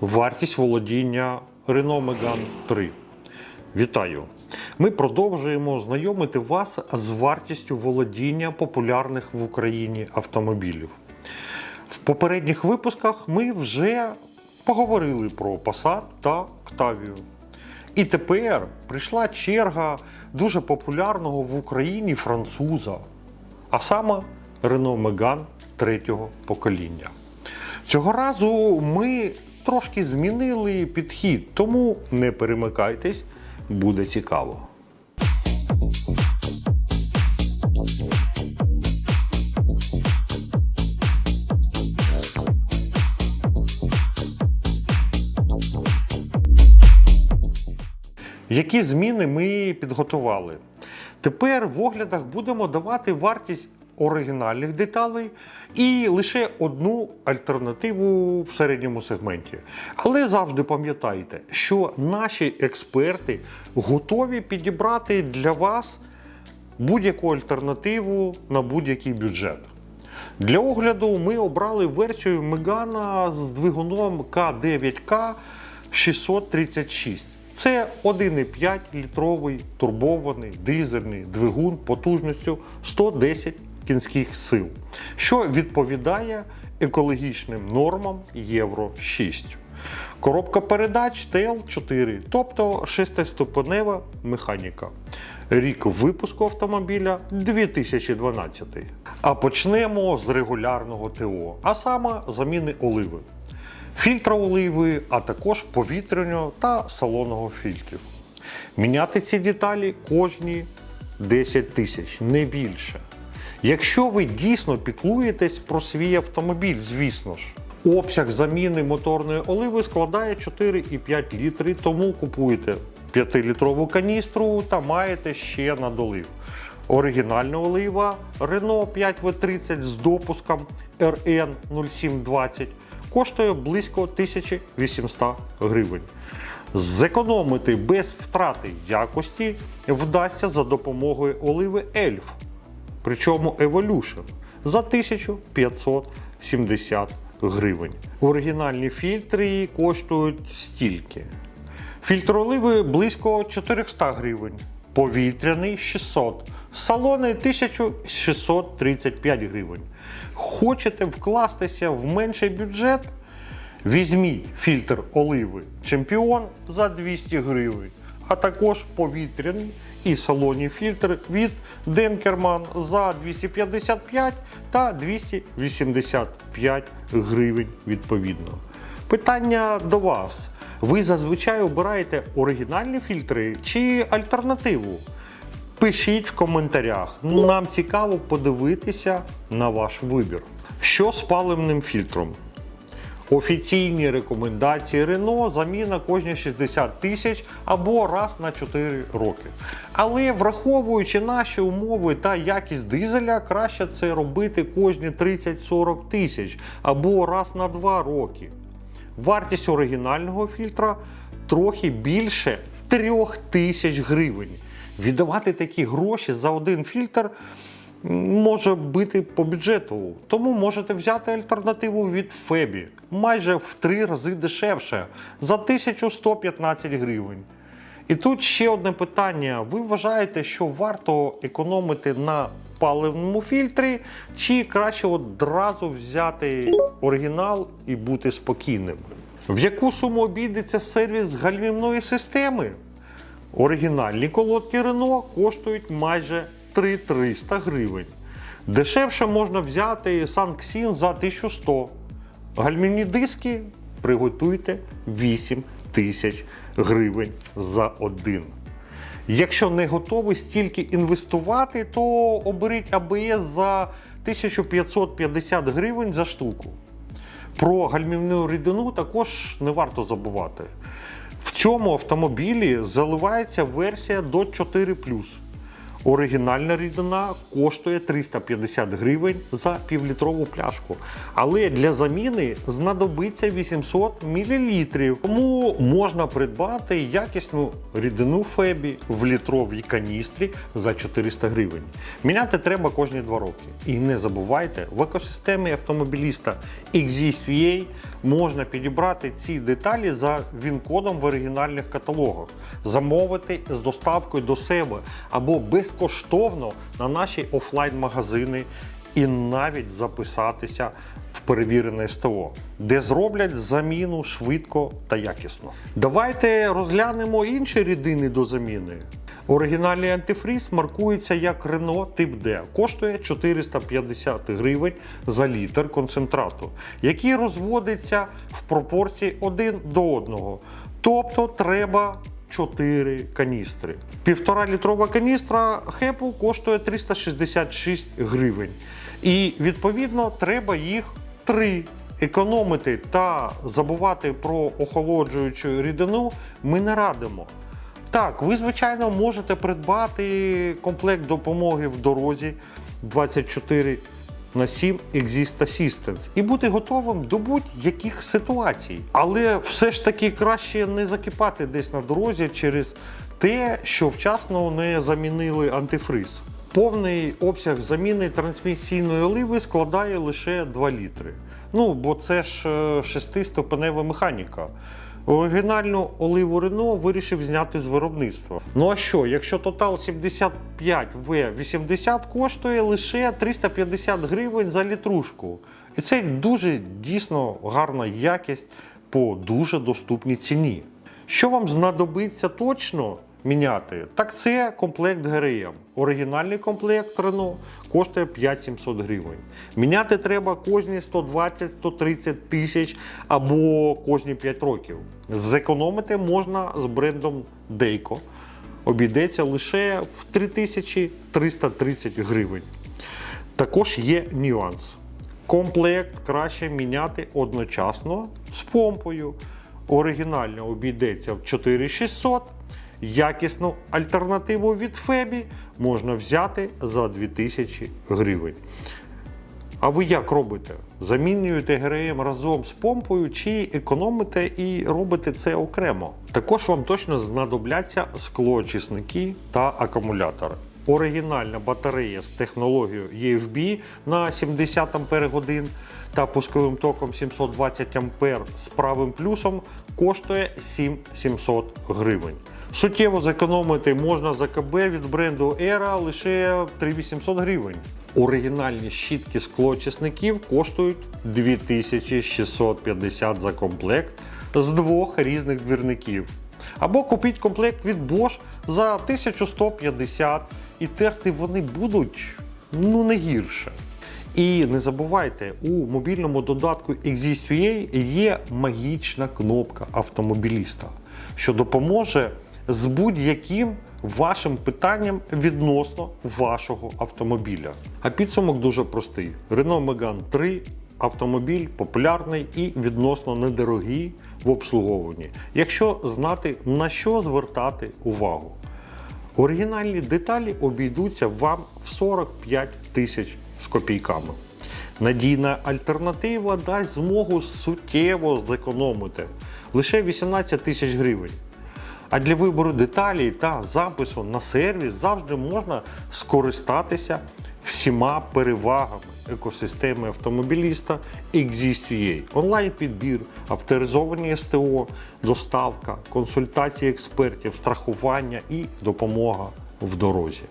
Вартість володіння Renault Megane 3. Вітаю! Ми продовжуємо знайомити вас з вартістю володіння популярних в Україні автомобілів. В попередніх випусках ми вже поговорили про Passat та Octavia. І тепер прийшла черга дуже популярного в Україні француза, а саме Renault Megane третього покоління. Цього разу ми трошки змінили підхід, тому не перемикайтесь, буде цікаво. Які зміни ми підготували? Тепер в оглядах будемо давати вартість оригінальних деталей і лише одну альтернативу в середньому сегменті. Але завжди пам'ятайте, що наші експерти готові підібрати для вас будь-яку альтернативу на будь-який бюджет. Для огляду ми обрали версію Megane з двигуном К9К 636. Це 1,5 літровий турбований дизельний двигун потужністю 110 кінських сил, що відповідає екологічним нормам Євро 6. Коробка передач TL4, тобто шестиступенева механіка. Рік випуску автомобіля 2012. А почнемо з регулярного ТО, а саме заміни оливи. Фільтра оливи, а також повітряного та салонного фільтрів. Міняти ці деталі кожні 10 тисяч, не більше. Якщо ви дійсно піклуєтесь про свій автомобіль, звісно ж. Обсяг заміни моторної оливи складає 4,5 літри, тому купуєте 5-літрову каністру та маєте ще на долив. Оригінальна олива Renault 5W30 з допуском RN 0720 коштує близько 1800 гривень. Зекономити без втрати якості вдасться за допомогою оливи Elf, причому Evolution за 1570 гривень. Оригінальні фільтри коштують стільки. Фільтр оливи близько 400 гривень, повітряний 600, салони 1635 гривень. Хочете вкластися в менший бюджет? Візьміть фільтр оливи Чемпіон за 200 гривень, а також повітряний і салонні фільтр від Денкерман за 255 та 285 гривень відповідно. Питання до вас. Ви зазвичай обираєте оригінальні фільтри чи альтернативу? Пишіть в коментарях. Нам цікаво подивитися на ваш вибір. Що з паливним фільтром? Офіційні рекомендації Renault заміна кожні 60 тисяч або раз на 4 роки. Але враховуючи наші умови та якість дизеля, краще це робити кожні 30-40 тисяч або раз на 2 роки. Вартість оригінального фільтра трохи більше 3 тисяч гривень. Віддавати такі гроші за один фільтр може бити по бюджету. Тому можете взяти альтернативу від Фебі майже в три рази дешевше за 1115 гривень. І тут ще одне питання: ви вважаєте, що варто економити на паливному фільтрі, чи краще одразу взяти оригінал і бути спокійним? В яку суму обійдеться сервіс гальмівної системи? Оригінальні колодки Renault коштують майже 3300 гривень. Дешевше можна взяти Санксін за 1100. Гальмівні диски приготуйте 8 тисяч гривень за один. Якщо не готові стільки інвестувати, то оберіть АБС за 1550 гривень за штуку. Про гальмівну рідину також не варто забувати. В цьому автомобілі заливається версія до 4 Оригінальна рідина коштує 350 гривень за півлітрову пляшку. Але для заміни знадобиться 800 мл. Тому можна придбати якісну рідину Фебі в літровій каністрі за 400 гривень. Міняти треба кожні 2 роки. І не забувайте, в екосистемі автомобіліста Exist.ua можна підібрати ці деталі за він-кодом в оригінальних каталогах, замовити з доставкою до себе або безкоштовно на наші офлайн-магазини і навіть записатися в перевірене СТО, де зроблять заміну швидко та якісно. Давайте розглянемо інші рідини до заміни. Оригінальний антифріз маркується як Renault Тип D. Коштує 450 гривень за літр концентрату, який розводиться в пропорції 1 до 1. Тобто треба 4 каністри. Півтора літрова каністра хепу коштує 366 гривень. І відповідно треба їх 3. Економити та забувати про охолоджуючу рідину ми не радимо. Так, ви, звичайно, можете придбати комплект допомоги в дорозі 24 на 7 Exist Assistance і бути готовим до будь-яких ситуацій. Але все ж таки краще не закипати десь на дорозі через те, що вчасно не замінили антифриз. Повний обсяг заміни трансмісійної оливи складає лише 2 літри. Ну, бо це ж е, шестиступенева механіка. Оригінальну оливу Рено вирішив зняти з виробництва. Ну а що, якщо Total 75 v 80 коштує лише 350 гривень за літрушку. І це дуже дійсно гарна якість по дуже доступній ціні. Що вам знадобиться точно міняти? Так це комплект ГРМ. Оригінальний комплект Renault коштує 5700 гривень. Міняти треба кожні 120-130 тисяч або кожні 5 років. Зекономити можна з брендом Дейко. Обійдеться лише в 3330 гривень. Також є нюанс. Комплект краще міняти одночасно з помпою. Оригінально обійдеться в 4600. Якісну альтернативу від Фебі можна взяти за 2000 гривень. А ви як робите? Замінюєте ГРМ разом з помпою чи економите і робите це окремо? Також вам точно знадобляться склоочисники та акумулятори. Оригінальна батарея з технологією EFB на 70 Ах та пусковим током 720 А з правим плюсом коштує 7700 гривень. Суттєво зекономити можна за КБ від бренду Era лише 3800 гривень. Оригінальні щітки склоочисників коштують 2650 за комплект з двох різних двірників. Або купіть комплект від Bosch за 1150 і терти вони будуть ну не гірше. І не забувайте, у мобільному додатку Exist.ua є магічна кнопка автомобіліста, що допоможе з будь-яким вашим питанням відносно вашого автомобіля. А підсумок дуже простий: Renault Megane 3 автомобіль популярний і відносно недорогий в обслуговуванні, якщо знати на що звертати увагу. Оригінальні деталі обійдуться вам в 45 тисяч з копійками. Надійна альтернатива дасть змогу суттєво зекономити лише 18 тисяч гривень. А для вибору деталей та запису на сервіс завжди можна скористатися всіма перевагами екосистеми автомобіліста Exist.ua. Онлайн-підбір, авторизовані СТО, доставка, консультації експертів, страхування і допомога в дорозі.